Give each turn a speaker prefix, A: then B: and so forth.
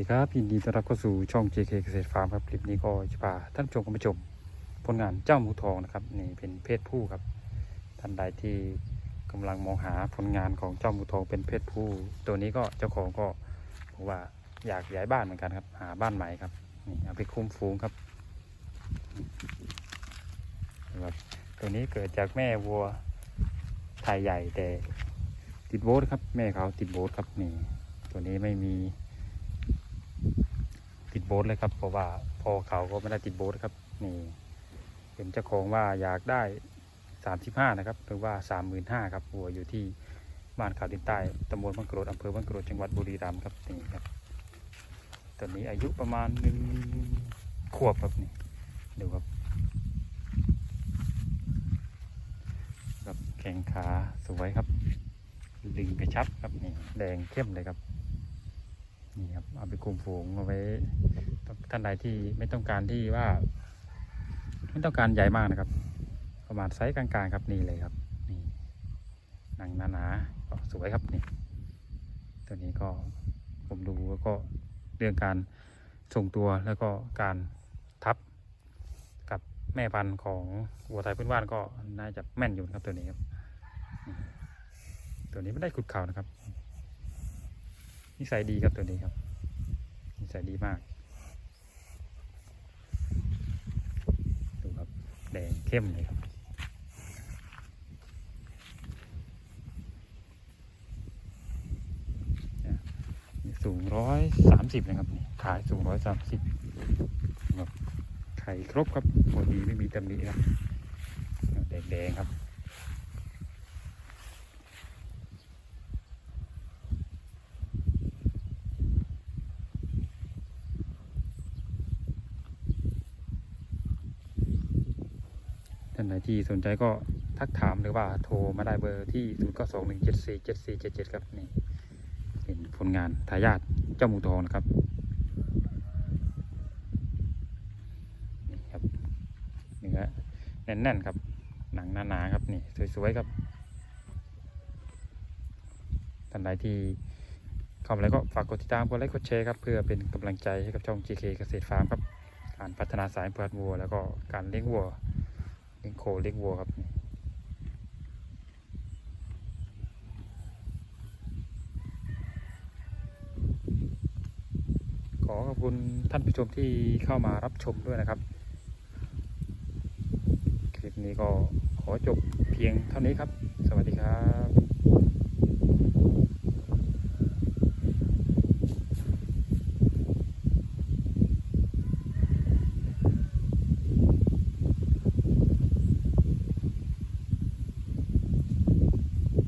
A: ดีครับยินดีต้อนรับเข้าสู่ช่อง JK เกษตรฟาร์มครับคลิปนี้ก็จะพาท่านผู้ชมเข้ามาชม ผลงานเจ้าหมูทองนะครับนี่เป็นเพศผู้ครับท่านใดที่กำลังมองหาผลงานของเจ้าหมูทองเป็นเพศผู้ ตัวนี้ก็เจ้าของก็บอกว่าอยากย้ายบ้านเหมือนกันครับ หาบ้านใหม่ครับนี่เอาไปคุ้มฟูงครับครับตัวนี้เกิดจากแม่วัวไทยใหญ่แต่ติดโบสครับ แม่เขาติดโบสครับนี่ตัวนี้ไม่มี โบสเลยครับ เพราะว่าพอเขาก็ไม่ได้ติดโบสครับ นี่ เห็นเจ้าของว่าอยากได้สามสิบห้านะครับ หรือว่าสามหมื่นห้าครับวัวอยู่ที่บ้านขาวดินใต้ตำบลบางกรดอำเภอบางกรดจังหวัดบุรีรัมย์ครับนี่ครับตัวนี้อายุประมาณหนึ่งขวบครับนี่ดูครับครับแข้งขาสวยครับ ดึงกระชับครับนี่แดงเข้มเลยครับ นี่ครับเอาไปคุมฝูงเอาไว้ท่านใดที่ไม่ต้องการที่ว่า ไม่ต้องการใหญ่มากนะครับ ประมาณไซส์กลางๆครับนี่เลยครับนี่หนังหนาๆก็สวยครับนี่ตัวนี้ก็ผมดูแล้วก็เรื่องการทรงตัวแล้วก็การทับกับแม่พันธุ์ของวัวไทยพื้นบ้านก็น่าจะแม่นอยู่นะครับตัวนี้ครับ ตัวนี้ไม่ได้ขุดเข่านะครับ นิสัยดีครับตัวนี้ครับนิสัยดีมาก ดูครับ แดงเข้มเลยครับ สูงร้อยสามสิบนะครับนี่ขายสูงร้อยสามสิบครับไข่ครบครับพอดีไม่มีตำหนิครับแดงๆครับ ท่านไหนที่สนใจก็ทักถามหรือว่าโทรมาได้เบอร์ที่ 0 9 2 1 7 4 7 4 7 7 ครับนี่เป็นผลงานทายาทเจ้าหมูทองนะครับนี่ครับเนื้อแน่นๆครับ หนังหนาๆครับนี่สวยๆครับท่านใดที่เข้ามาแล้วก็ฝากกดติดตามกดไลค์กดแชร์ครับเพื่อเป็นกำลังใจให้กับช่อง GK เกษตรฟาร์มครับการพัฒนาสายพันธุ์วัว แล้วก็การเลี้ยงวัว เลี้ยงโคเลี้ยงวัวครับ ขอขอบคุณท่านผู้ชมที่เข้ามารับชมด้วยนะครับ คลิปนี้ก็ขอจบเพียงเท่านี้ครับ สวัสดีครับ